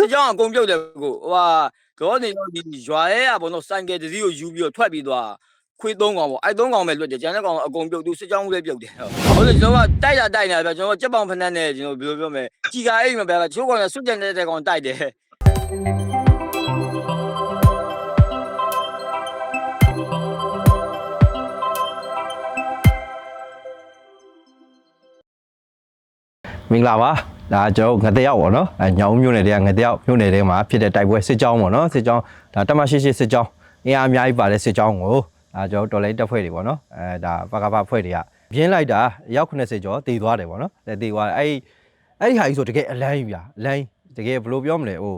စစ်ကြောင်းအကုန်ပြုတ်တယ်ကိုဟိုဟာတော့နေတော့ဒီရွာရဲရပေါ့နော်ဆိုင်ကယ်တစ်စီးကိုယူပြီးတော့ထွက်ပြီးသွားခွေးသုံးကောင်ပေါ့အဲ့သုံးကောင်ပဲလွတ်တယ်ကျန်တဲ့ကောင်အကုန်ပြုတ်သူစစ်ကြောင်းလည်းပြုတ်တယ်ဟုတ်တယ်ကျွန်တော်ကတိုက်တာတိုက်နေတာဗျကျွန်တော်ကြက်ပေါင်ဖက်နဲ့ကျွန်တော်ဘယ်လိုပြောမလဲကြီးကားအိမ်မှာဗျချိုးကောင်ကစွတ်ကြတဲ့ကောင်တိုက်တယ်မင်္ဂလာပါ ဒါကျွန်တော်ငတယောက်ပေါ့နော်အဲညောင်မြို့နယ်တွေကငတယောက်မြို့နယ်တွေမှာဖြစ်တဲ့တိုက်ပွဲစစ်ကြောင်းပေါ့နော်စစ်ကြောင်းဒါတမရှိရှိစစ်ကြောင်းအင်အားအများကြီးပါတဲ့စစ်ကြောင်းကိုဒါကျွန်တော်တော်လိုင်းတက်ဖွဲ့တွေပေါ့နော်အဲဒါပကပဖွဲ့တွေကပြင်းလိုက်တာရောက်80ကျော်တည်သွားတယ်ပေါ့နော်တည်သွားတယ်အဲ့အဲ့ဒီဟာကြီးဆိုတကယ်အလန်းကြီးဗျာအလန်းတကယ်ဘယ်လိုပြောမလဲဟို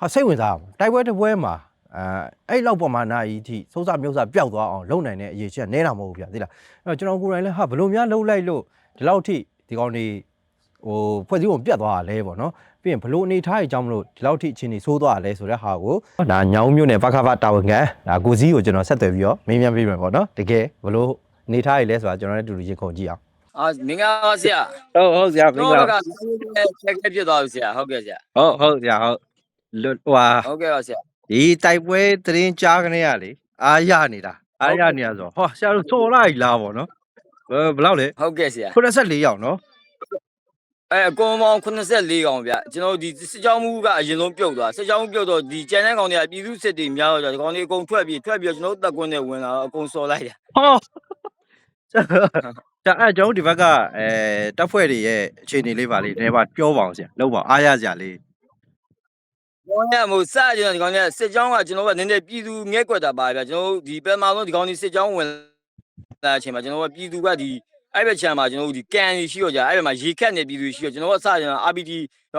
ဟာစိတ်ဝင်စားအောင်တိုက်ပွဲတစ်ပွဲမှာအဲအဲ့လောက်ပေါ်မှာနာကြီးထိစိုးစမျိုးစပျောက်သွားအောင်လုပ်နိုင်တဲ့အရေးချက်နဲတာမဟုတ်ဘူးဗျာသိလားအဲ့တော့ကျွန်တော်ကိုယ်တိုင်လည်းဟာဘယ်လိုများလှုပ်လိုက်လို့ဒီလောက်ထိဒီကောင်တွေ ဟိုဖွဲ့စည်းပုံပြတ်သွားတာလဲပေါ့နော်ပြီးရင်ဘလို့အနေထားအကြောင်းမလို့ဒီလောက်ထိအခြေအနေဆိုးသွားတာလဲဆိုတဲ့ဟာကိုဒါညောင်မြို့နယ်ပခဖတာဝန်ခံဒါကိုစည်းကိုကျွန်တော်ဆက်သွယ်ပြီးတော့မေးမြန်းပေးမယ်ပေါ့နော်တကယ်ဘလို့အနေထားရလဲဆိုတာကျွန်တော်လည်းတူတူရင်ခုန်ကြည့်အောင်အာမင်္ဂလာပါဆရာဟုတ်ဟုတ်ဆရာမကျွန်င်္ဂတော်လာကချက်ခဲဖြစ်သွားပြီဆရာဟုတ်ကဲ့ဆရာဟုတ်ဟုတ်ဆရာဟုတ်လွတ်ဟွာဟုတ်ကဲ့ပါဆရာဒီတိုက်ပွဲသတင်းကြားကနေရလေအားရနေတာအားရနေတာဆိုဟောဆရာတို့စော်လိုက်လားဗောနော်ဘယ်ဘယ်လောက်လဲဟုတ်ကဲ့ဆရာ84ရောက်နော် အဲအကုန်ပေါင်း84ကောင်ဗျကျွန်တော်ဒီစစ်ကြောင်းမှုကအရင်ဆုံးပြုတ်သွားစစ်ကြောင်းမှုပြုတ်တော့ဒီကျန်တဲ့ကောင်တွေကပြည်သူစစ်တွေများတော့ဒီကောင်တွေအကုန်ထွက်ပြီးထွက်ပြီးတော့ကျွန်တော်တို့တက်ကွင်းနဲ့ဝင်လာတော့အကုန်စော်လိုက်တာဟောဆရာအဲ့ကျွန်တော်တို့ဒီဘက်ကအဲတပ်ဖွဲ့တွေရဲ့အခြေအနေလေးပါလေးနည်းပါပြောပါအောင်ဆရာလောက်ပါအားရစရာလေးဘောရမို့စကြကျွန်တော်ဒီကောင်တွေကစစ်ကြောင်းကကျွန်တော်ကနည်းနည်းပြည်သူငဲ့ကွက်တာပါဗျကျွန်တော်တို့ဒီပထမဆုံးဒီကောင်တွေစစ်ကြောင်းဝင်လာအချိန်မှာကျွန်တော်ကပြည်သူကဒီ အဲ့ဘက်ခြမ်းမှာကျွန်တော်တို့ဒီကန်ရီရှိတော့ကြာအဲ့ဘက်မှာရေခက်နေပြည်သူရှိတော့ကျွန်တော်ကစကြကျွန်တော် RPD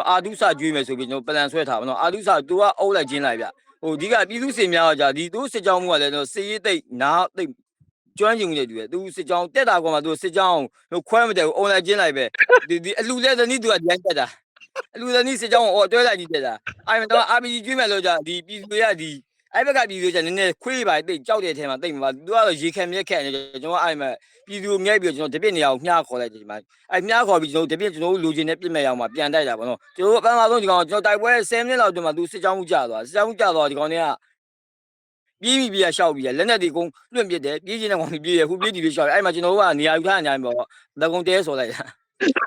အာဒုစကျွေးမယ်ဆိုပြီးကျွန်တော်ပလန်ဆွဲထားပါတော့အာဒုစသူကအုပ်လိုက်ခြင်းလိုက်ဗျဟိုဒီကပြည်သူစင်များတော့ကြာဒီသူစစ်ကြောင်းမှုကလည်းကျွန်တော်စစ်ရေးတိတ်နားတိတ်ကျွမ်းကျင်မှုတွေတူတယ်သူစစ်ကြောင်းတက်တာကောင်မှသူစစ်ကြောင်းဟိုခွဲမတယ်အုံလိုက်ခြင်းလိုက်ပဲဒီဒီအလူလဲတဲ့နီးသူကဒီတိုင်းတက်တာအလူလဲနီးစစ်ကြောင်းကိုတွဲလိုက်ကြည့်တက်တာအဲ့မှာတော့ RPG ကျွေးမယ်လို့ကြာဒီပြည်သူတွေကဒီ အဲ့ဘက်ကပြည်သူတွေကနည်းနည်းခွေးပါတိတ်ကြောက်တဲ့အထဲမှာတိတ်မှာပါသူကတော့ရေခံမြက်ခက်နေကျွန်တော်အဲ့မှာပြည်သူငဲ့ပြီးကျွန်တော်တပြစ်နေရာကိုမျှခေါ်လိုက်တယ်ဒီမှာအဲ့မျှခေါ်ပြီးကျွန်တော်တပြစ်ကျွန်တော်လူချင်းနဲ့ပြစ်မဲ့အောင်မှာပြန်တိုက်တာပေါ့နော်ကျွန်တော်အပန်းပါဆုံးဒီကောင်ကျွန်တော်တိုက်ပွဲ10မိနစ်လောက်တွင်မှာသူစစ်ကြောင်းမှုကြသွားစစ်ကြောင်းမှုကြသွားဒီကောင်တွေကပြေးပြီးပြေးရှောက်ပြီးလက်နဲ့ဒီကုန်းလွင့်ပစ်တယ်ပြေးချင်းတဲ့ကောင်ပြေးရခုပြေးဒီလေးရှောက်အဲ့မှာကျွန်တော်ကနေရာယူထားနေပေါ့တကုံတဲဆိုလိုက်တာ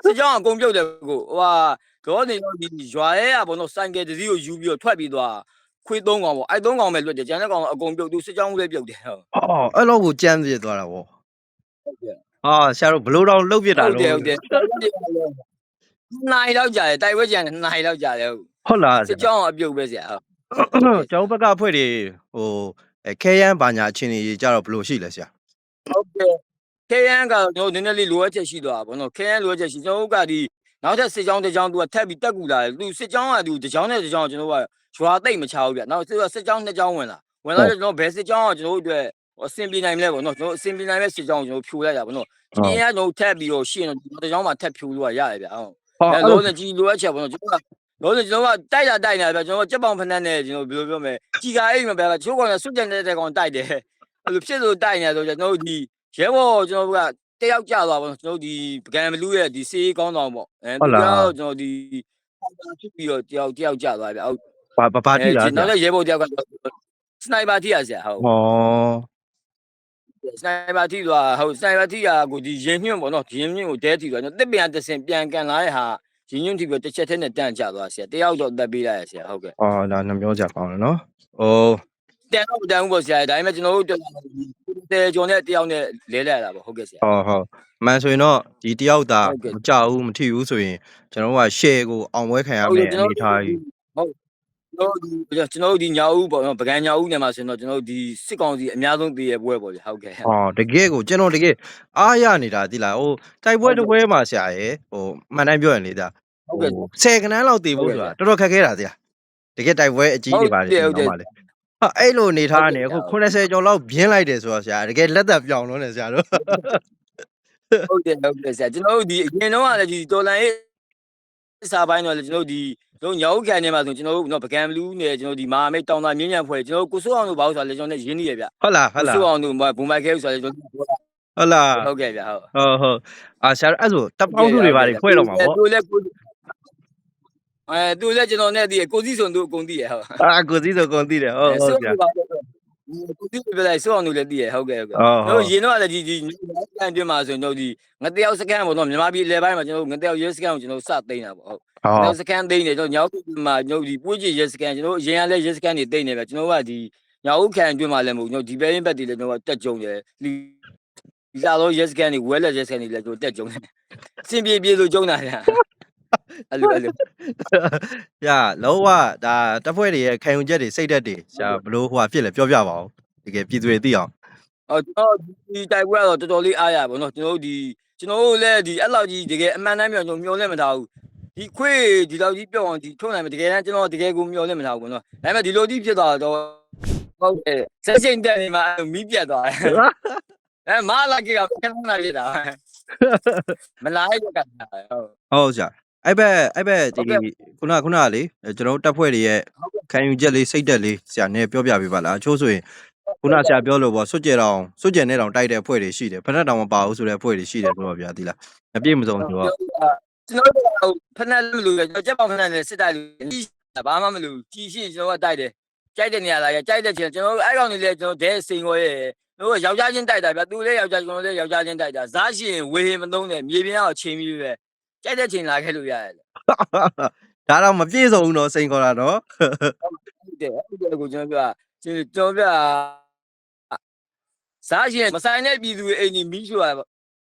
စစ်ကြောင်းအကုန်ပြုတ်တယ်ကိုဟိုဟာတော့နေတော့ဒီရွာရဲရပေါ့နော်ဆိုင်ကယ်တစ်စီးကိုယူပြီးတော့ထွက်ပြီးသွား ခွေးသုံးကောင်ပေါ့အဲ့သုံးကောင်ပဲလွတ်တယ်ကျန်တဲ့ကောင်အကုန်ပြုတ်သူစစ်ကြောင်းမှုလည်းပြုတ်တယ်ဟုတ်ဟောအဲ့လောက်ကိုကြမ်းပြစ်သွားတာဗောဟုတ်ကဲ့ ဟာဆရာတို့ဘလို့တော့လှုပ်ပြစ်တာဟုတ်တယ်လို့ဟုတ်တယ်နိုင်တော့ကြာတယ်တိုက်ပွဲကြံနိုင်တော့ကြာတယ်ဟုတ်ဟုတ်လားဆစစ်ရာကြောင်းအပြုတ်ပဲဆရာဟုတ် ကျွန်တော်ဘက်ကအဖွဲ့တွေဟိုအဲခဲရန်ဘာညာအချင်းကြီးကြတော့ဘလို့ရှိလဲဆရာဟုတ်ကဲ့ခဲရန်ကကျွန်တော်နည်းနည်းလေးလိုအပ်ချက်ရှိသွားတာဗောနော်ခဲရန်လိုအပ်ချက်ရှိကျွန်တော်တို့ကဒီနောက်ထပ်စစ်ကြောင်းတစ်ကြောင်းသူကထပ်ပြီးတက်ကူလာတယ်သူစစ်ကြောင်းကသူတစ်ကြောင်းနဲ့တစ်ကြောင်းကျွန်တော်က ရွာသိမ့်မချဘူးဗျနောက်စစ်စစ်ကြောင်းနှစ်ကြောင်းဝင်လာဝင်လာတော့ကျွန်တော်ဘယ်စစ်ကြောင်းကကျွန်တော်တို့အတွက်အဆင်ပြေနိုင်မလဲဗောနော်ကျွန်တော်အဆင်ပြေနိုင်မဲ့စစ်ကြောင်းကိုကျွန်တော်ဖြိုလိုက်တာဗောနော်ဒီရန်ကျွန်တော်ထပ်ပြီးတော့ရှင်းတော့တစ်ကြောင်းမှာထပ်ဖြိုလို့ရတယ်ဗျဟုတ်ဟောအဲအဲ့လောလိုစကြီးလိုအပ်ချက်ပေါ့နော်ကျွန်တော်ကလောစကျွန်တော်ကတိုက်တာတိုက်နေတာဗျကျွန်တော်ကြက်ပေါင်ဖက်နဲ့ကျွန်တော်ဘယ်လိုပြောမလဲကြီးကားအိမ်မှာဗျချိုးကောင်ကစွတ်ကြတဲ့ကောင်တိုက်တယ်အဲ့လိုဖြစ်လို့တိုက်နေဆိုကျွန်တော်တို့ဒီရဲဘော်ကျွန်တော်ကတယောက်ကြသွားပေါ့နော်ကျွန်တော်ဒီပကံဘလူးရဲ့ဒီစေးကောင်းဆောင်ပေါ့အဲသူကတော့ကျွန်တော်ဒီဖြစ်ပြီးတော့တယောက်တယောက်ကြသွားဗျဟုတ် ဘာဘာဘာတိလားဆနောရာက်လည်းရဲဘော်တယောက်ကစနိုက်ပါထိရဆရာဟုတ်ဟောစနိုက်ပါထိသွားဟုတ်စနိုက်ပါထိရကိုဒီရင်ညွန့်ပေါ့နော်ဒီရင်ညွန့်ကိုတဲထိသွားကျွန်တော်တစ်ပြန်တစ်စင်ပြန်ကန်လာတဲ့ဟာရင်ညွန့်ထိပြီးတစ်ချက်တည်းနဲ့တန့်ကြသွားဆရာတယောက်တော့တက်ပေးလိုက်ရဆရာဟုတ်ကဲ့အော်ဒါနှမျိုးကြကောင်းတယ်နော်ဟိုတန်တော့မတန်ဘူးပေါ့ဆရာဒါပေမဲ့ကျွန်တော်တို့တဲကျော်နဲ့တယောက်နဲ့လဲလဲရတာပေါ့ဟုတ်ကဲ့ဆရာဟောဟောမှန်ဆိုရင်တော့ဒီတယောက်သာဟုတ်ကဲ့မကြောက်ဘူးမထီဘူးဆိုရင်ကျွန်တော်တို့က share ကိုအောင်ပွဲခံရမယ်အနေထားကြီးဟုတ် ကျွန်တော်တို့ဒီကျွန်တော်တို့ဒီညာဦးပေါ့နော်ပကံညာဦးနေမှာဆိုရင်တော့ကျွန်တော်တို့ဒီစစ်ကောင်စီအများဆုံးတည်ရပွဲပေါ့ဗျဟုတ်ကဲ့အော်တကယ်ကိုကျွန်တော်တကယ်အားရနေတာတိလားဟိုတိုက်ပွဲတစ်ပွဲမှာဆရာရဲ့ဟိုမှန်တိုင်းပြောရင်လေဒါဟုတ်ကဲ့ဆယ်ခဏလောက်တည်ဖို့ဆိုတာတော်တော်ခက်ခဲတာဆရာတကယ်တိုက်ပွဲအကြီးတွေပါလေကျွန်တော်ပါလေဟာအဲ့လိုအနေထားနေအခု80ကျော်လောက်ပြင်းလိုက်တယ်ဆိုတော့ဆရာတကယ်လက်သက်ပြောင်းလို့နေဆရာတို့ဟုတ်တယ်ဟုတ်တယ်ဆရာကျွန်တော်တို့ဒီအရင်တော့ကလည်းဒီတော်လန်ရေးစာပိုင်းတော့လည်းကျွန်တော်တို့ဒီ တို့ညာဦးခံနေမှာဆိုကျွန်တော်တို့နော်ပကံဘလူးနဲ့ကျွန်တော်ဒီမာမိတ်တောင်သာမြင်းညံဖွဲ့ကျွန်တော်ကိုစိုးအောင်တို့ဘာလို့ဆိုတော့လည်းကျွန်တော်လည်းရင်းနေရဗျဟုတ်လားဟုတ်လားစိုးအောင်တို့ဘူမိုက်ခဲဆိုတော့ကျွန်တော်ဟုတ်လားဟုတ်ကဲ့ဗျဟုတ်ဟုတ်ဟုတ်အာဆရာအဲ့ဆိုတပ်ပေါင်းစုတွေပါလေဖွဲ့တော့မှာပေါ့သူလည်းကိုအဲသူလည်းကျွန်တော်နဲ့တည်းကိုစီးစုံသူအကုန်တည်းရဟုတ်အာကိုစီးဆိုကုန်သိတယ်ဟုတ်ဟုတ်ဆ ရာကိုစီးပြလိုက်စောအောင်လို့လည်းတည်းရဟုတ်ကဲ့ဟုတ်ကဲ့ဟုတ်ဟုတ်တို့ရင်တော့လည်းဒီဒီကန်တွင်းမှာဆိုရင်တို့ဒီငတယောက်စကန်ပေါ့နော်မြန်မာပြည်လေပိုင်းမှာကျွန်တော်ငတယောက်ရဲစကန်ကိုကျွန်တော်စသိမ်းတာပေါ့ဟုတ်ဟုတ်နောက်စကန်သိမ်းနေတော့ညောက်မှာကျွန်တော်ဒီပွေးကြီးရဲစကန်ကျွန်တော်အရင်ကလည်းရဲစကန်နေသိမ်းနေပဲကျွန်တော်ကဒီညောက်ခံတွင်းမှာလည်းမဟုတ်ကျွန်တော်ဒီဘဲရင်ဘက်တွေလည်းကျွန်တော်တက်ကြုံတယ်ဒီဒီလာတော့ရဲစကန်တွေဝဲလက်ရဲစကန်တွေလည်းကျွန်တော်တက်ကြုံတယ်အစင်ပြေပြေလို့ကြုံတာဗျာ အဲ့လိုအဲ့လိုဆရာလောကဒါတက်ဖွဲ့တွေရဲ့ခံယူချက်တွေစိတ်ဓာတ်တွေဆရာဘလို့ဟိုဟာဖြစ်လဲပြောပြပါဦးတကယ်ပြည်သူတွေသိအောင်အော်ကျွန်တော်ဒီတိုက်ပွဲကတော့တော်တော်လေးအားရပါတော့ကျွန်တော်တို့ဒီကျွန်တော်တို့လည်းဒီအဲ့လောက်ကြီးတကယ်အမှန်တမ်းပြောကျွန်တော်မျောလဲမထားဘူးဒီခွေးဒီလောက်ကြီးပြောအောင်ဒီထုံးနိုင်မယ်တကယ်တမ်းကျွန်တော်တကယ်ကိုမျောလဲမထားဘူးပေါ့နော်ဒါပေမဲ့ဒီလိုကြီးဖြစ်သွားတော့ဟုတ်တယ်ဆက်ချိန်တက်နေမှာမီးပြတ်သွားတယ်အဲမလာကြီးကခဏခဏဖြစ်တာမလာရတော့ကတာဟုတ်ဟုတ်ဆရာ အဲ့ဘက်အဲ့ဘက်ဒီဟုတ်ကဲ့ ခုနကခုနကလေကျွန်တော်တို့တက်ဖွဲ့တွေရဲ့ ခံယူချက်လေးစိတ်ဓာတ်လေးဆရာနည်းပြောပြပေးပါလားအချို့ဆိုရင်ခုနဆရာပြောလို့ပေါ့စွတ်ကြဲတောင်စွတ်ကြဲနဲ့တောင်တိုက်တဲ့ဖွဲ့တွေရှိတယ်ဖက်နဲ့တောင်မပါဘူးဆိုတဲ့ဖွဲ့တွေရှိတယ်ဆိုတော့ဗျာဒီလားမပြည့်မစုံဆိုတော့ကျွန်တော်တို့ဖက်နဲ့လို့ကျွန်တော်ကြက်ပေါက်ဖက်နဲ့စစ်တိုက်လို့ဘာမှမလို့ကြီးရှိကျွန်တော်ကတိုက်တယ်ကြိုက်တဲ့နေရာလာရကြိုက်တဲ့ချင်းကျွန်တော်အဲ့ကောင်တွေလည်းကျွန်တော်ဒဲစိန်ခေါ်ရဲတို့ယောက်ျားချင်းတိုက်တာဗျသူလည်းယောက်ျားကျွန်တော်လည်းယောက်ျားချင်းတိုက်တာဇာရှိရင်ဝေဟင်မသုံးနဲ့မြေပြင်အောင်ချိန်ပြီးပဲ ကြိုက်တဲ့ချိန်လာခဲ့လို့ရတယ်ဒါတော့မပြည့်စုံဘူးတော့စိန်ခေါ်တာတော့ဟုတ်တယ်ဟုတ်တယ်ကိုကျွန်တော်ပြောကျွန်တော်ပြောဇာရှိရင်မဆိုင်တဲ့ပြည်သူအိမ်ကြီးမီးရှို့တာ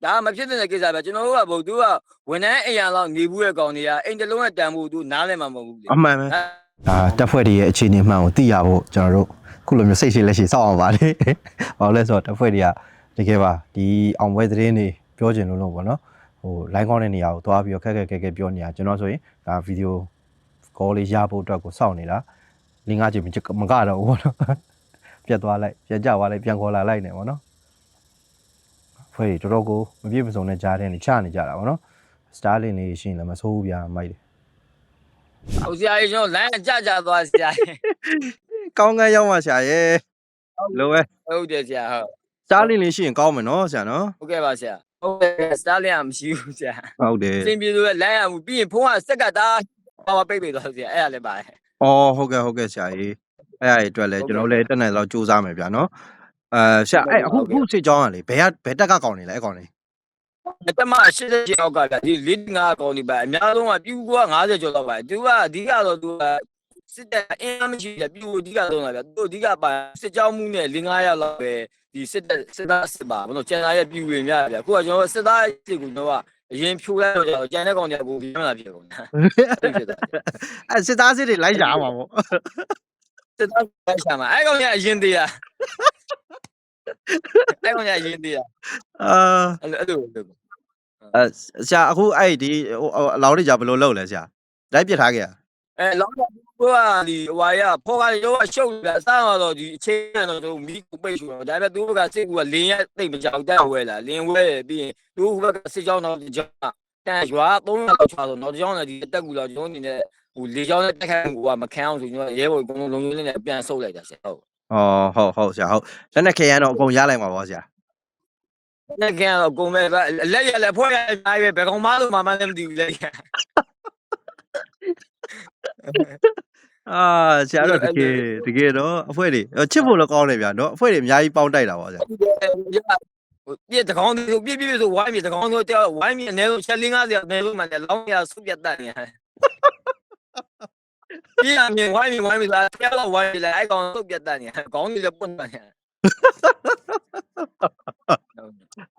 ဒါမဖြစ်တဲ့ကိစ္စပဲကျွန်တော်တို့ကဘုသူကဝန်ထမ်းအိမ်ရလောက်နေဘူးရဲ့ကောင်တွေကအိမ်တလုံးနဲ့တန်ဖို့သူနားလဲမှာမဟုတ်ဘူးလေအမှန်ပဲဒါတက်ဖွဲ့တွေရဲ့အခြေအနေမှန်ကိုသိရဖို့ကျွန်တော်တို့ခုလိုမျိုးစိတ်ရှိလက်ရှိစောင့်အောင်ပါလေ။ဘာလို့လဲဆိုတော့တက်ဖွဲ့တွေကတကယ်ပါဒီအောင်ပွဲသတင်းတွေပြောချင်လို့လို့ပေါ့နော်။ ဟို line ကောင်းတဲ့နေရာကိုသွားပြီးတော့ခက်ခက်ခက်ခက်ပြောနေတာကျွန်တော်ဆိုရင်ဒါဗီဒီယို call လေးရဖို့အတွက်ကိုစောင့်နေတာလင်းကားချိန်မကတော့ဘူးပေါ့နော်။ပြတ်သွားလိုက်ပြတ်ကြသွားလိုက်ပြန်ခေါ်လာလိုက်နေပေါ့နော်။ဖွဲ့တွေတော်တော်ကိုမပြည့်မစုံတဲ့ကြားတဲ့နေချနေကြတာပေါ့နော်။ Starlink လေးရှိရင်လည်းမဆိုးဘူးဗျာမိုက်တယ်ဟိုဆရာကြီးကျွန်တော်လမ်းကြကြသွားဆရာကြီးကောင်းကန်းရောက်မှဆရာရဲ့လိုပဲဟုတ်တယ်ဆရာဟုတ်စားလင်းလေးရှိရင်ကောင်းမယ်နော်ဆရာနော်ဟုတ်ကဲ့ပါဆရာ ဟုတ်ကဲ့စတားလင်းကမရှိဘူးဆရာဟုတ်တယ်အစင်ပြေလို့လမ်းရမှုပြီးရင်ဖုန်းကစက်ကတာပါပါပိတ်ပိတ်သွားဆရာအဲ့ဒါလည်းပါတယ်အော်ဟုတ်ကဲ့ဟုတ်ကဲ့ဆရာကြီးအဲ့အဲ့အတွက်လည်းကျွန်တော်လည်းတက်နိုင်တော့စူးစမ်းမယ်ဗျာနော်အဲဆရာအဲ့အခုအခုစစ်ကြောင်းကလေဘယ်ကဘယ်တက်ကကောင်းနေလဲအဲ့ကောင်လေးတမ80ကျောက်ကဗျဒီလေးငါကောင်းနေပါအများဆုံးကပြူက90ကျော်တော့ပါသူကအဓိကတော့သူကစစ်တဲ့အင်းမရှိတယ်ပြူအဓိကတော့လားဗျသူအဓိကပါစစ်ကြောင်းမှုနဲ့လေး900လောက်ပဲ ဒီစစ်တဲ့စစ်သားစစ်ပါဘလို့ကျန်လာရဲ့ပြူတွေများဗျအခုကကျွန်တော်စစ်သားစစ်ကိုကျွန်တော်ကအရင်ဖြိုးလိုက်တော့ကျန်တဲ့ကောင်တွေကဘူပြင်းလာဖြစ်ကုန်တာအဲ့ဖြစ်တာအဲ့စစ်သားစစ်တွေလိုက်ကြအောင်ပါဗောစစ်သားလိုက်ရှာမှာအဲ့ကောင်ကအရင်သေးတာအဲ့ကောင်ကအရင်သေးတာအာအဲ့လိုအဲ့လိုအဲ့လိုအဲဆရာအခုအဲ့ဒီဟိုအလောင်းတွေじゃဘယ်လိုလုပ်လဲဆရာလိုက်ပြစ်ထားခဲ့ရအဲလောင်းက ဘိုးကဒီဟွာရဖောကရောရှုပ်လာစမ်းတော့ဒီအချင်းကတော့မီးကိုပိတ်ရှူတော့ဒါပေမဲ့သူကစိတ်ကလင်းရတိတ်မကြောက်တက်ဝဲလာလင်းဝဲပြီးရင်သူဘက်ကစစ်ကြောင်းတော့ကြောင်းတန်ရွာ300လောက်ချတော့တော့ကြောင်းနဲ့ဒီတက်ကူလောက်ကျွန်တော်အနေနဲ့ဟိုလေကြောင်းနဲ့တက်ခိုင်းကိုကမခံအောင်ဆိုကျွန်တော်ရဲဘော်အကုန်လုံးလုံးလုံးလေးနဲ့ပြန်ဆုပ်လိုက်တာဆက်ဟုတ်ဩဟုတ်ဟုတ်ဆရာဟုတ်လက်နဲ့ခဲရန်တော့အကုန်ရလိုက်မှာဗောဆရာနဲ့ကန်တော့ကုန်မဲ့လက်ရလက်ဖွဲ့ရအများကြီးပဲဘယ်ကောင်မှလို့မှမလည်းမသိဘူးလက်ရ အာ ဆရာတို့တကယ် တကယ်တော့ အဖွဲတွေချစ်ဖို့လည်းကောင်းတယ်ဗျာနော် အဖွဲတွေ အများကြီး ပေါင်းတိုက်တာဗောဆရာဟုတ်တယ်ဟိုပြည့်တကောင်းပြည့်ပြည့်ဆို ဝိုင်းပြတကောင်းဆိုတော့ဝိုင်းပြအနည်းဆုံးချက်50အနည်းဆုံးမှလည်းလောင်းရဆုပြတ်တတ်နေရတယ်ပြည့်အမြင် ဝိုင်းပြဝိုင်းပြလာတရားတော့ဝိုင်းပြလိုက်အဲ့ကောင်ဆုပြတ်တတ်နေတယ်ခေါင်းကြီးလည်း ပွတ်တတ်နေတယ်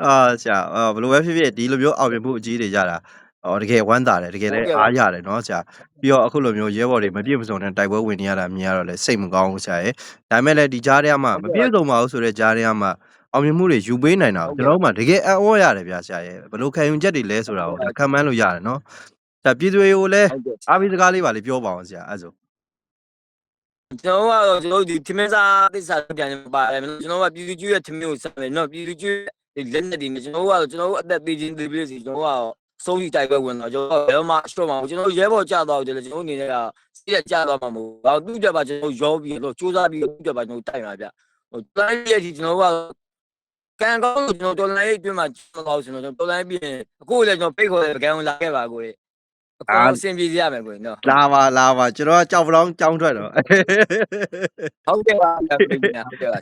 အာ ဆရာ အာ ဘယ်လိုပဲဖြစ်ဖြစ် ဒီလိုမျိုး အောင်မြင်မှုအကြီးတွေကြတာ ဟောတကယ်ဝမ်းသာတယ် တကယ်လည်း အားရတယ်နော်ဆရာ ပြီးတော့ အခုလိုမျိုး ရဲဘော်တွေ မပြည့်မစုံတဲ့ တိုက်ပွဲဝင်နေရတာမြင်ရတော့လည်း စိတ်မကောင်းဘူးဆရာရဲ့ဒါပေမဲ့လည်း ဒီကြားထဲမှာမပြည့်စုံပါဘူးဆိုတဲ့ကြားထဲမှာအောင်မြင်မှုတွေ ယူပေးနိုင်တာကိုကျွန်တော်တို့မှတကယ်အံ့ဩရတယ်ဗျာဆရာရဲ့ဘယ်လိုခံယူချက်တွေလဲဆိုတာကိုခံမှန်းလို့ရတယ်နော် ဆရာ ပြည်သူတွေကိုလည်း ဟုတ်ကဲ့ အားပေးစကားလေးပါလေးပြောပါအောင်ဆရာ အဲ့ဆို ကျွန်တော်ကတော့ ကျွန်တော်ဒီထမင်းစားသစ္စာပြန်ပါတယ် ကျွန်တော်ကပြည်သူကျွေးရဲ့ထမင်းကို စားမယ်နော် ပြည်သူကျွေးလက်နဲ့ဒီကျွန်တော်ကတော့ ကျွန်တော်အသက်သေးချင်း သေးပြီးစီကျွန်တော်က စိုးရီတိုက်ပွဲဝင်တော့ကျွန်တော်ဘယ်မှစတော့မအောင်ကျွန်တော်ရဲဘော်ကြတော့တယ်ကျွန်တော်အနေနဲ့ကစီးရကြတော့မှာမဟုတ်ဘူး။ဘာသူ့တက်ပါကျွန်တော်ရောပြီးတော့စူးစမ်းပြီးသူ့တက်ပါကျွန်တော်တိုက်မှာဗျ။ဟိုတိုင်းရဲ့ဒီကျွန်တော်ကကန်ကောင်းကျွန်တော်တော်လိုင်းအတွင်းမှာကျွန်တော်ဆိုတော့တော်လိုင်းပြီးရင်အခုလည်းကျွန်တော်ပိတ်ခေါ်တဲ့ကံလာခဲ့ပါကို အကောင်အဆင်ပြေကြရမယ်ကိုနော်လာပါလာပါကျွန်တော်ကကြောက်ပလောင်းကြောင်းထွက်တော့ဟုတ်ကဲ့ပါကိုကြီးဟုတ်ကဲ့ပါ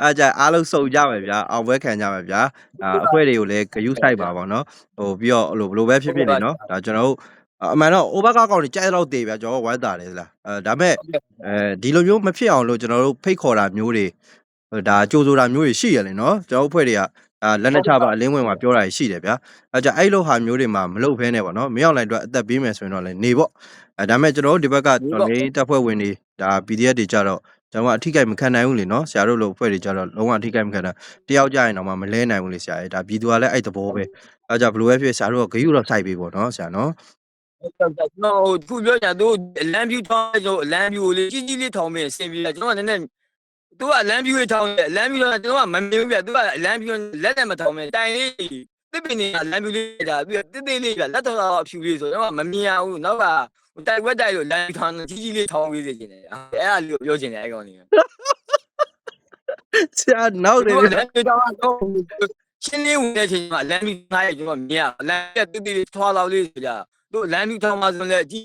အားကြအားလုံးစုံကြမယ်ဗျာအောင်ပွဲခံကြမယ်ဗျာအာအခွဲတွေကိုလည်းဂယုဆိုင်ပါပါနော်ဟိုပြီးတော့ဟိုဘယ်လိုပဲဖြစ်ဖြစ်နေနော်ဒါကျွန်တော်တို့အမှန်တော့ over ကောက်ကောက်နေကြိုက်တော့တေးဗျာကျွန်တော်ဝမ်းသာတယ်လားအဲဒါပေမဲ့အဲဒီလိုမျိုးမဖြစ်အောင်လို့ကျွန်တော်တို့ဖိတ်ခေါ်တာမျိုးတွေဒါကြိုးဆိုတာမျိုးတွေရှိရလေနော်ကျွန်တော်တို့အဖွဲ့တွေက အာလက်နဲ့ချပါ အလင်းဝင်မှာပြောတာရှိတယ်ဗျာ အဲကြအဲ့လိုဟာမျိုးတွေမှာ မလုပ်ဖဲနဲ့ပေါ့နော်မရောက်လိုက်တော့အသက်ပေးမယ်ဆိုရင်တော့လည်း နေပေါ့ အဲ ဒါပေမဲ့ကျွန်တော်တို့ ဒီဘက်ကတော်လေးတပ်ဖွဲ့ဝင်တွေ ဒါ PDF တွေကြတော့ ကျွန်တော်ကအထီးကိမခံနိုင်ဘူးလေနော် ဆရာတို့လို အဖွဲ့တွေကြတော့ လုံးဝ အထီးကိမခံနိုင်တယောက်ကြရင်တော့မလဲနိုင်ဘူးလေ ဆရာရဲ့ဒါ ပြည်သူကလည်း အဲ့တဘောပဲ အဲကြဘယ်လိုပဲဖြစ်ဆရာတို့ကဂရုတော့ စိုက်ပေးပေါ့နော် ဆရာနော်ကျွန်တော်ခုပြောကြသူအလံပြူထောင်းကျွန်တော်အလံပြူလေးကြီးကြီးလေးထောင်းပြီးအဆင်ပြေတယ် ကျွန်တော်က နည်းနည်း သူကအလံပြူလေးထောင်းတယ်အလံပြူတော့ကျွန်တော်ကမမြင်ဘူးပြသူကအလံပြူလက်နဲ့မထောင်းပဲတိုင်လေးတစ်ပင်နေအလံပြူလေးဒါပြီးတော့တစ်သေးလေးပြလက်တော်အဖြူလေးဆိုကျွန်တော်ကမမြင်ရဘူးနောက်ကတိုက်ဝက်တိုက်လို့လမ်းထောင်းကြီးကြီးလေးထောင်းပေးစေချင်တယ်အဲ့ဒါလေးကိုပြောချင်တယ်အဲ့ကောင်လေးဆရာနောက်နေကျွန်တော်လမ်းထောင်းတော့ရှင်းလေးဝင်တဲ့အချိန်မှာလမ်းပြူငားရကျွန်တော်မြင်ရလမ်းပြတစ်သေးလေးထွားလောက်လေးဆိုကြတို့လမ်းပြူထောင်းမှဆိုလည်းအကြီး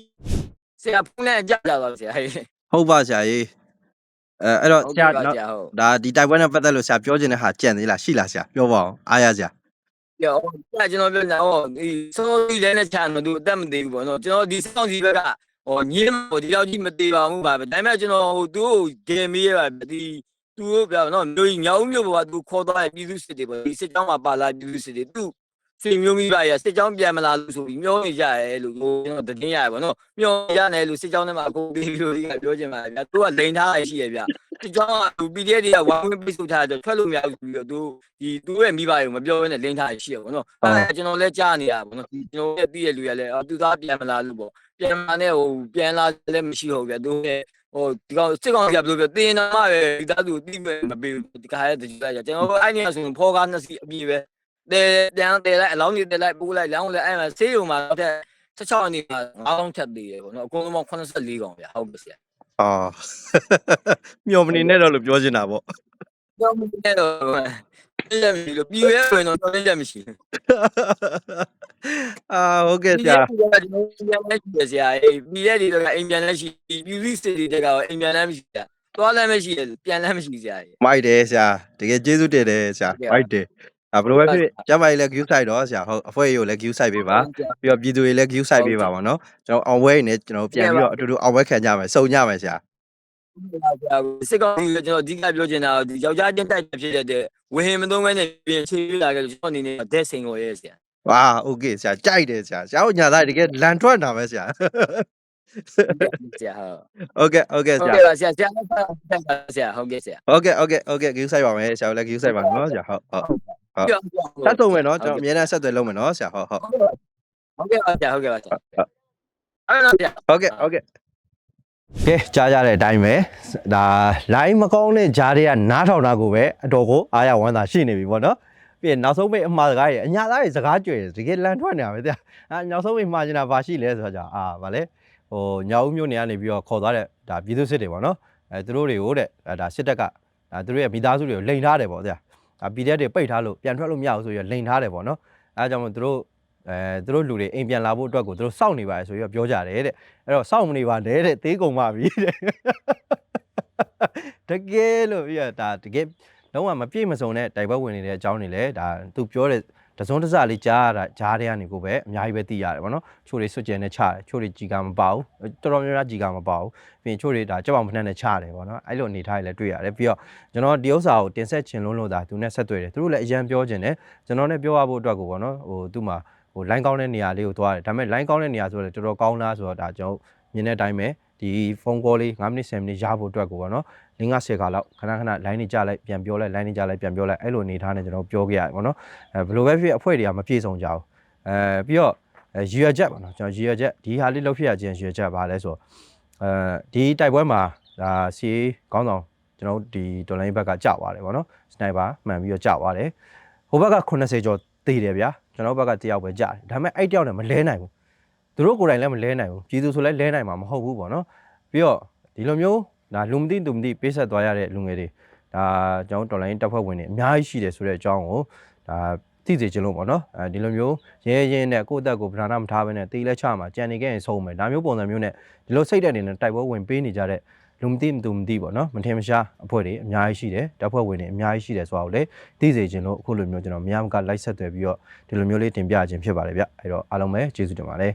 ဆရာဖုန်းနဲ့ကြကြတော့ဆရာဟဲ့ဟုတ်ပါဆရာကြီး အဲအဲ့တော့ဟုတ်ဆရာကဲ့ပါနော်ဆရာဟုတ်ဒါဒီတိုက်ပွဲနဲ့ပတ်သက်လို့ဆရာပြောချင်တဲ့ဟာကြံသေးလားရှိလားဆရာပြောပါအောင်အားရဆရာပြောဆရာကျွန်တော်ပြောနေတာဟောဒီစောစီလည်းနဲ့ချာတော့သူအသက်မသေးဘူးပေါ့နော်ကျွန်တော်ဒီစောစီဘက်ကဟောညင်းဟိုဒီလောက်ကြီးမသေးပါဘူးပါပဲဒါပေမဲ့ကျွန်တော်ဟိုသူ့ကိုဂေမီးရပါဒီသူ့ကိုပြောနော်မျိုးကြီးညောင်းမျိုးပေါ်ကသူခေါ်သွားတဲ့ပြည်သူစစ်တွေပေါ့ဒီစစ်ကြောင်းမှာပါလာပြည်သူစစ်တွေသူ့ ဆွေမျိုးမိဘရစစ်ကြောင်းပြန်မလာလို့ဆိုပြီးမျောနေကြရဲလို့ကျွန်တော်တင်ရရပါတော့မျောရနေလို့စစ်ကြောင်းထဲမှာအကုန်ပြီးလို့ဒီကပြောချင်ပါဗျာသူကလိန်ထားရရှိရဗျာစစ်ကြောင်းကသူ PDF တွေကဝိုင်းဝန်းပိတ်ဆို့ထားတယ်ထွက်လို့မရဘူးပြီးတော့သူဒီသူရဲ့မိဘတွေကိုမပြောဘဲနဲ့လိန်ထားရရှိရပါတော့အဲကျွန်တော်လည်းကြားနေရပါတော့ကျွန်တော်ရဲ့တည့်ရလူရလည်းသူသားပြန်မလာလို့ပေါ့ပြန်လာနဲ့ဟိုပြန်လာလည်းမရှိဟုတ်ဗျာသူရဲ့ဟိုဒီကောင်စစ်ကောင်ကဘယ်လိုပြောတင်းနာမပဲဒီသားသူတိမဲ့မပေးဘူးဒီခါရဲ့တကြရကျွန်တော်အဲ့နေဆိုရင်ဖောကားနှစ်စီအပြည့်ပဲ တဲပြန်တဲလိုက်အလောင်းကြီးတဲလိုက်ပိုးလိုက်လောင်းလိုက်အဲ့မှာဆေးရုံမှာတော့16အနေမှာ9လုံးထပ်သေးတယ်ပေါ့နော်အကုန်လုံးပေါင်း84ကောင်ဗျာဟုတ်ပါဆရာအာမျောမနေနဲ့တော့လို့ပြောချင်တာပေါ့တော့မင်းတော့အဲ့ဒါမျိုးလို့ပြီးရဲဆိုရင်တော့တော်ရမရှိဘူးအာဟုတ်ကဲ့ဆရာကျွန်တော်ပြန်လက်ရှိဆရာအေးပြီးရဲဒီတော့အိမ်ပြန်လက်ရှိပြည်သူစစ်တွေကတော့အိမ်ပြန်လက်မရှိဆရာသွားလည်းမရှိပြန်လည်းမရှိဆရာကြီးမိုက်တယ်ဆရာတကယ်ကျေးဇူးတင်တယ်ဆရာဟုတ်ကဲ့မိုက်တယ် အာဘယ်လိုပဲဖြစ်ဖြစ်ကျမကြီးလည်း view site တော့ဆရာဟုတ်အဖွဲ့ရိုလည်း view site ပေးပါပြီးတော့ပြည်သူတွေလည်း view site ပေးပါပါနော်ကျွန်တော်အောင်ဝဲနေကျွန်တော်ပြန်ပြီးတော့အတူတူအောင်ဝဲခံကြမယ်စုံကြမယ်ဆရာ စစ်ကောင်စီကကျွန်တော်အဓိကပြောချင်တာဒီယောက်ျားချင်းတိုက်ဖြစ်တဲ့ဝဟင်မသုံးဘဲနဲ့ပြင်ချေးလာကြလို့ကျွန်တော်အနေနဲ့ဒက်စိန်ကိုရဲဆရာ ဝါโอเคဆရာကြိုက်တယ်ဆရာဆရာတို့ညာသားတကယ်လန်ထွက်တာပဲဆရာ ဆရာဟုတ်ကဲ့ဟုတ်ကဲ့ဟုတ်ဆရာကဲ့ပါဆရာဆရာဆရာဟုတ်ကဲ့ဆရာဟုတ်ကဲ့ဟုတ်ကဲ့ဟုတ်ကဲ့ view site ပါမယ်ဆရာတို့လည်း view site ပါနော်ဆရာဟုတ်ဟုတ်ဆက်စုံမယ်နော်ကျွန်တော်အများနဲ့ဆက်သွယ်လုပ်မယ်နော်ဆရာဟုတ်ဟုတ်ဟုတ်ကဲ့ပါဆရာဟုတ်ကဲ့ပါဆရာအဲ့တော့ဆရာဟုတ်ကဲ့ဟုတ်ကဲ့ကဲကြားကြတဲ့အတိုင်းပဲဒါ line မကောင်းတဲ့ဂျားတွေကနားထောင်တာကိုပဲအတော်ကိုအားရဝမ်းသာရှိနေပြီပေါ့နော်ပြီးရင်နောက်ဆုံးပိတ်အမှားစကားတွေအညာသားတွေစကားကြွယ်တကယ်လန်ထွက်နေတာပဲတဲ့အာနောက်ဆုံးပိတ်မှားချင်တာဘာရှိလဲဆိုတော့ကြာအာဗာလဲ ဟိုညောင်ဦးမြို့နယ်ကနေပြီးတော့ခေါ်သွားတဲ့ဒါပြည်သူစစ်တွေပေါ့နော်အဲသူတို့တွေကိုတဲ့အဲဒါစစ်တပ်ကဒါသူတို့ရဲ့မိသားစုတွေကိုလိန်ထားတယ်ပေါ့တဲ့ဒါ PDF တွေပိတ်ထားလို့ပြန်ထွက်လို့မရဘူးဆိုပြီးလိန်ထားတယ်ပေါ့နော်အဲဒါကြောင့်မို့သူတို့အဲသူတို့လူတွေအိမ်ပြန်လာဖို့အတွက်ကိုသူတို့စောင့်နေပါတယ်ဆိုပြီးတော့ပြောကြတယ်တဲ့အဲ့တော့စောင့်မနေပါနဲ့တဲ့သေးကုန်ပါပြီတဲ့တကယ်လို့ပြရဒါတကယ်လုံးဝမပြည့်မစုံတဲ့တိုက်ပွဲဝင်နေတဲ့အကြောင်းတွေလည်းဒါသူပြောတဲ့ တစုံတစလေးကြားရတာကြားတဲ့ကနေကိုပဲအများကြီးပဲသိရတယ်ဗောနော်ချို့တွေစွတ်ကျဲနဲ့ချတယ်ချို့တွေကြီးကမပါဘူးတော်တော်များများကြီးကမပါဘူးပြီးရင်ချို့တွေဒါကြောက်အောင်ဖနှက်နဲ့ချတယ်ဗောနော်အဲ့လိုအနေထားတွေလည်းတွေ့ရတယ်ပြီးတော့ကျွန်တော်ဒီဥစ္စာကိုတင်ဆက်ချင်လုံးလို့ဒါသူနဲ့ဆက်တွေ့တယ်သူတို့လည်းအရန်ပြောချင်တယ်ကျွန်တော်နဲ့ပြောရဖို့အတွက်ကိုဗောနော်ဟိုသူ့မှာဟို line ကောင်းတဲ့နေရာလေးကိုသွားတယ်ဒါပေမဲ့ line ကောင်းတဲ့နေရာဆိုတော့တော်တော်ကောင်းလားဆိုတော့ဒါကျွန်တော်မြင်တဲ့အတိုင်းပဲဒီဖုန်းကောလေး9မိနစ်10မိနစ်ရဖို့အတွက်ကိုပေါ့နော် လင်းက10ခါလောက်ခဏခဏ line နေကြလိုက်ပြန်ပြောလိုက် line နေကြလိုက်ပြန်ပြောလိုက်အဲ့လိုအနေထားနဲ့ကျွန်တော်ပြောခဲ့ရတယ်ပေါ့နော်အဲဘယ်လိုပဲဖြစ်အဖွဲ့တွေကမပြေဆုံးကြဘူးအဲပြီးတော့ရည်ရွယ်ချက်ပေါ့နော်ကျွန်တော်ရည်ရွယ်ချက်ဒီဟာလေးလုပ်ဖြစ်ရခြင်းရည်ရွယ်ချက်ပါလဲဆိုတော့အဲဒီတိုက်ပွဲမှာဒါစီခေါင်းဆောင်ကျွန်တော်ဒီဒေါ်လာဘက်ကကြာသွားတယ်ပေါ့နော်စနိုက်ပါမှန်ပြီးတော့ကြာသွားတယ်ဟိုဘက်က80ကျော်တည်တယ်ဗျာကျွန်တော်ဘက်ကတယောက်ပဲကြာတယ်ဒါပေမဲ့အဲ့တယောက်နဲ့မလဲနိုင်ဘူးသူတို့ကိုယ်တိုင်လည်းမလဲနိုင်ဘူးပြည်သူဆိုလည်းလဲနိုင်မှာမဟုတ်ဘူးပေါ့နော်ပြီးတော့ဒီလိုမျိုး ဒါလူမသိသူမသိပေးဆက်သွားရတဲ့လူငယ်တွေဒါကျွန်တော်တော်လိုင်းတပ်ဖွဲ့ဝင်တွေအများကြီးရှိတယ်ဆိုတဲ့အကြောင်းကိုဒါသိစေချင်လို့ပေါ့နော်အဲဒီလိုမျိုးရဲရဲရင်နဲ့ကိုယ့်အသက်ကိုဗလာနာမထားဘဲနဲ့တေးလဲချမှာကြံနေခဲ့ရင်ဆုံးမယ်ဒါမျိုးပုံစံမျိုးနဲ့ဒီလိုစိတ်ဓာတ်တွေနဲ့တိုက်ပွဲဝင်ပေးနေကြတဲ့လူမသိမသူမသိပေါ့နော်မထင်မရှားအဖွဲ့တွေအများကြီးရှိတယ်တပ်ဖွဲ့ဝင်တွေအများကြီးရှိတယ်ဆိုတာကိုလည်းသိစေချင်လို့အခုလိုမျိုးကျွန်တော်မြန်ကလိုက်ဆက်သွယ်ပြီးတော့ဒီလိုမျိုးလေးတင်ပြခြင်းဖြစ်ပါတယ်ဗျအဲ့တော့အားလုံးပဲကျေးဇူးတင်ပါတယ်